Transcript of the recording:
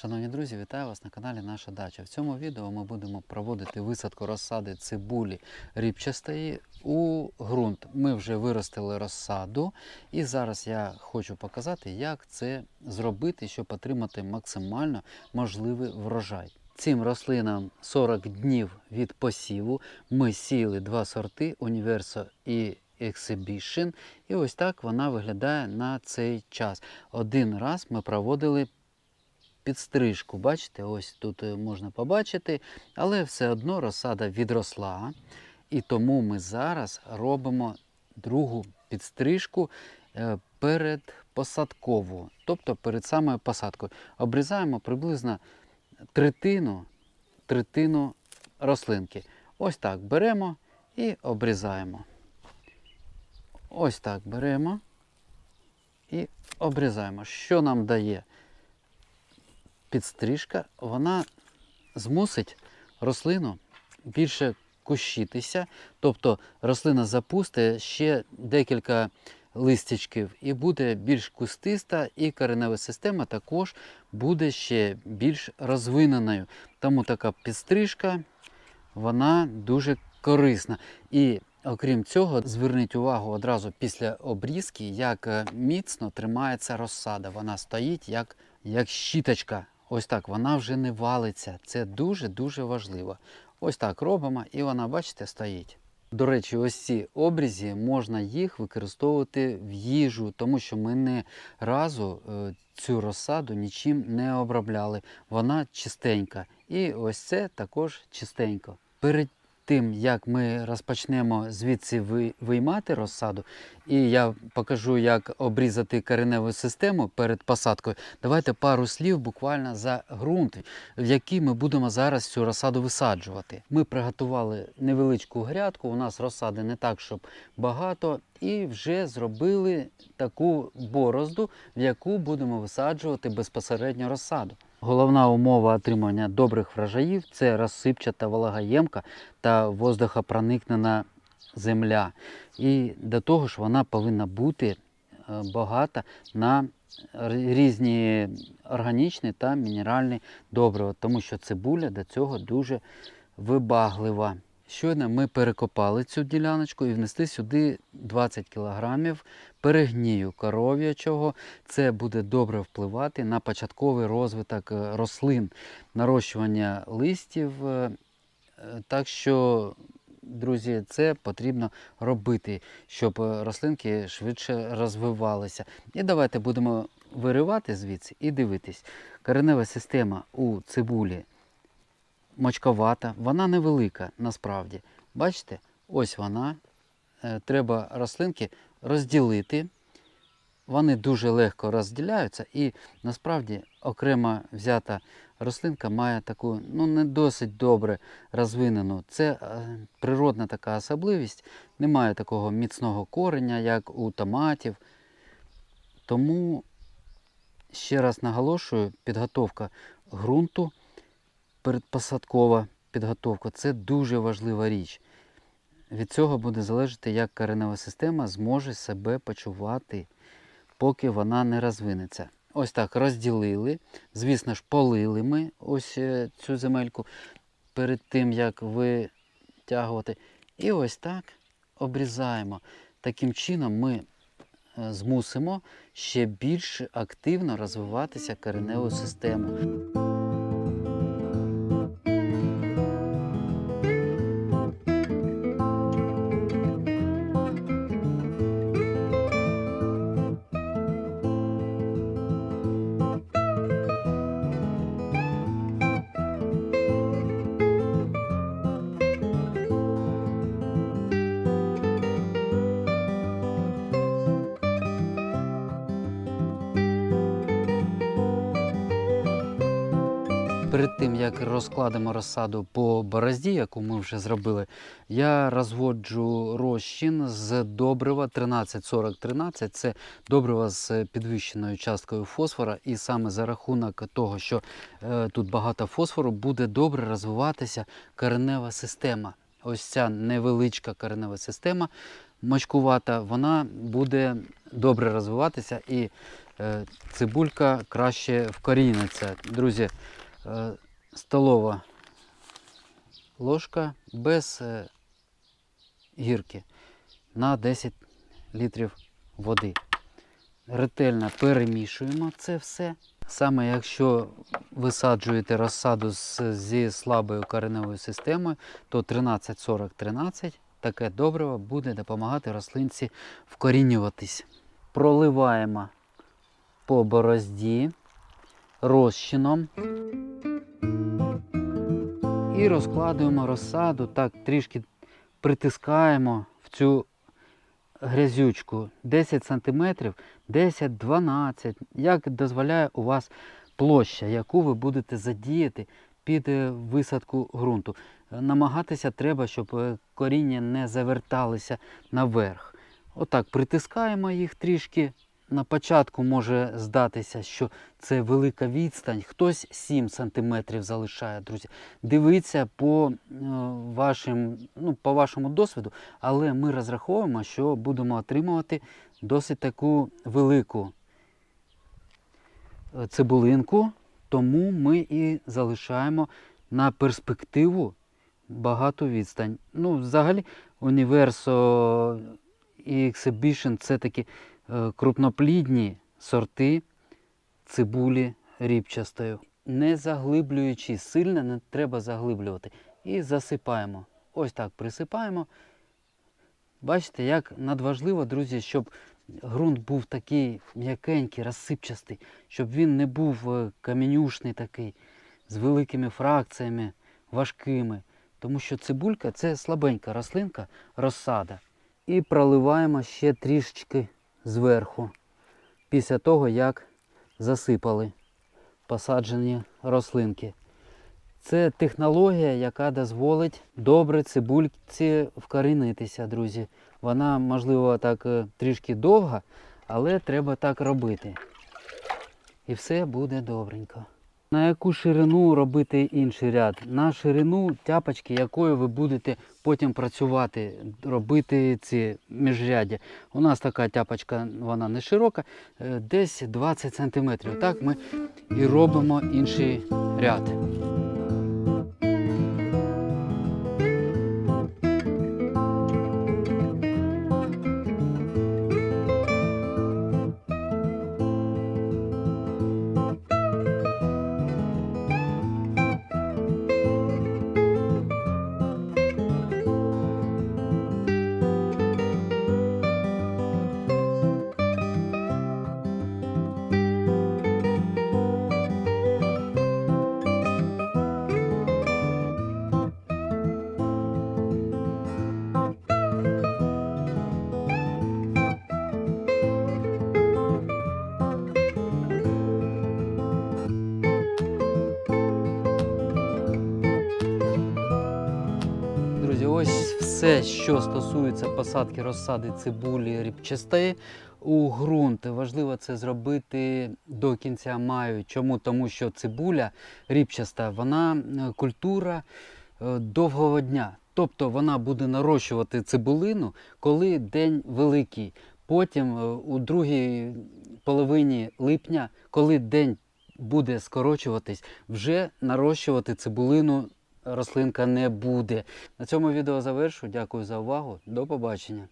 Шановні друзі, вітаю вас на каналі Наша Дача. В цьому відео ми будемо проводити висадку розсади цибулі ріпчастої у ґрунт. Ми вже виростили розсаду, і зараз я хочу показати, як це зробити, щоб отримати максимально можливий врожай. Цим рослинам 40 днів від посіву. Ми сіяли два сорти Універсо і Exhibition. І ось так вона виглядає на цей час. Один раз ми проводили підстрижку. Бачите, ось тут е, можна побачити, але все одно розсада відросла. І тому ми зараз робимо другу підстрижку е, перед посадкову, тобто перед самою посадкою. Обрізаємо приблизно третину, третину рослинки. Ось так беремо і обрізаємо. Ось так беремо і обрізаємо. Що нам дає? Підстрижка, вона змусить рослину більше кущитися, тобто рослина запустить ще декілька листячків і буде більш кустиста, і коренева система також буде ще більш розвиненою. Тому така підстрижка вона дуже корисна. І окрім цього, зверніть увагу одразу після обрізки, як міцно тримається розсада. Вона стоїть як, як щіточка. Ось так, вона вже не валиться. Це дуже-дуже важливо. Ось так робимо, і вона, бачите, стоїть. До речі, ось ці обрізі можна їх використовувати в їжу, тому що ми не разу е, цю розсаду нічим не обробляли. Вона чистенька. І ось це також чистенько. Перед тим, як ми розпочнемо звідси виймати розсаду, і я покажу, як обрізати кореневу систему перед посадкою, давайте пару слів буквально за ґрунт, в який ми будемо зараз цю розсаду висаджувати. Ми приготували невеличку грядку, у нас розсади не так, щоб багато, і вже зробили таку борозду, в яку будемо висаджувати безпосередньо розсаду. Головна умова отримання добрих врожаїв це розсипчата вологаємка та воздухопроникнена земля. І до того ж вона повинна бути е, багата на різні органічні та мінеральні добрива, тому що цибуля до цього дуже вибаглива. Щойно ми перекопали цю діляночку і внесли сюди 20 кг перегнію коров'ячого. Це буде добре впливати на початковий розвиток е, рослин, нарощування листів. е, е, Так що, друзі, це потрібно робити, щоб рослинки швидше розвивалися. І давайте будемо виривати звідси і дивитись. Коренева система у цибулі мочковата, вона невелика насправді. Бачите, ось вона. Е, Треба рослинки розділити. Вони дуже легко розділяються, і насправді окремо взята рослинка має таку ну, не досить добре розвинену. Це е, природна така особливість. Немає такого міцного кореня, як у томатів. Тому ще раз наголошую, підготовка ґрунту передпосадкова підготовка це дуже важлива річ. Від цього буде залежати, як коренева система зможе себе почувати, поки вона не розвинеться. Ось так розділили. Звісно ж, полили ми ось е, цю земельку перед тим, як витягувати. І ось так обрізаємо. Таким чином ми е, змусимо ще більш активно розвиватися кореневу систему. Перед тим як розкладемо розсаду по борозді, яку ми вже зробили, я розводжу розчин з добрива 1340-13. Це добрива з підвищеною часткою фосфора, і саме за рахунок того, що е, тут багато фосфору, буде добре розвиватися коренева система. Ось ця невеличка коренева система мочкувата, вона буде добре розвиватися і е, цибулька краще вкоріниться. Друзі, столова ложка без е, гірки на 10 літрів води. Ретельно перемішуємо це все. Саме якщо висаджуєте розсаду з, зі слабою кореневою системою, то 13-40-13 таке добриво буде допомагати рослинці вкорінюватись. Проливаємо по борозді розчином і розкладуємо розсаду, так трішки притискаємо в цю грязючку 10 см, 10-12, як дозволяє у вас площа, яку ви будете задіяти під е, висадку ґрунту. Намагатися треба, щоб е, коріння не заверталися наверх. Отак притискаємо їх трішки. На початку може здатися, що це велика відстань. Хтось 7 см залишає, друзі. Дивіться по, е, вашим, ну, по вашому досвіду, але ми розраховуємо, що будемо отримувати досить таку велику е, цибулинку, тому ми і залишаємо на перспективу багату відстань. Ну, взагалі, Універсо і Exhibition це такі крупноплідні сорти цибулі ріпчастою. Не заглиблюючи, сильно не треба заглиблювати. І засипаємо. Ось так присипаємо. Бачите, як надважливо, друзі, щоб ґрунт був такий м'якенький, розсипчастий, щоб він не був е, каменюшний такий, з великими фракціями, важкими. Тому що цибулька це слабенька рослинка, розсада. І проливаємо ще трішечки зверху, після того, як засипали посаджені рослинки. Це технологія, яка дозволить добре цибульці вкорінитися, друзі. Вона, можливо, так е, трішки довга, але треба так робити. І все буде добренько. На яку ширину робити інший ряд? На ширину тяпочки, якою ви будете потім працювати, робити ці міжряддя. У нас така тяпочка, вона не широка, е, десь 20 см. Так ми і робимо інший ряд. Ось все, що стосується посадки розсади цибулі ріпчастої у ґрунт. Важливо це зробити до кінця маю. Чому? Тому що цибуля ріпчаста, вона е, культура е, довгого дня. Тобто вона буде нарощувати цибулину, коли день великий. Потім е, у другій половині липня, коли день буде скорочуватись, вже нарощувати цибулину рослинка не буде. На цьому відео завершу. Дякую за увагу. До побачення.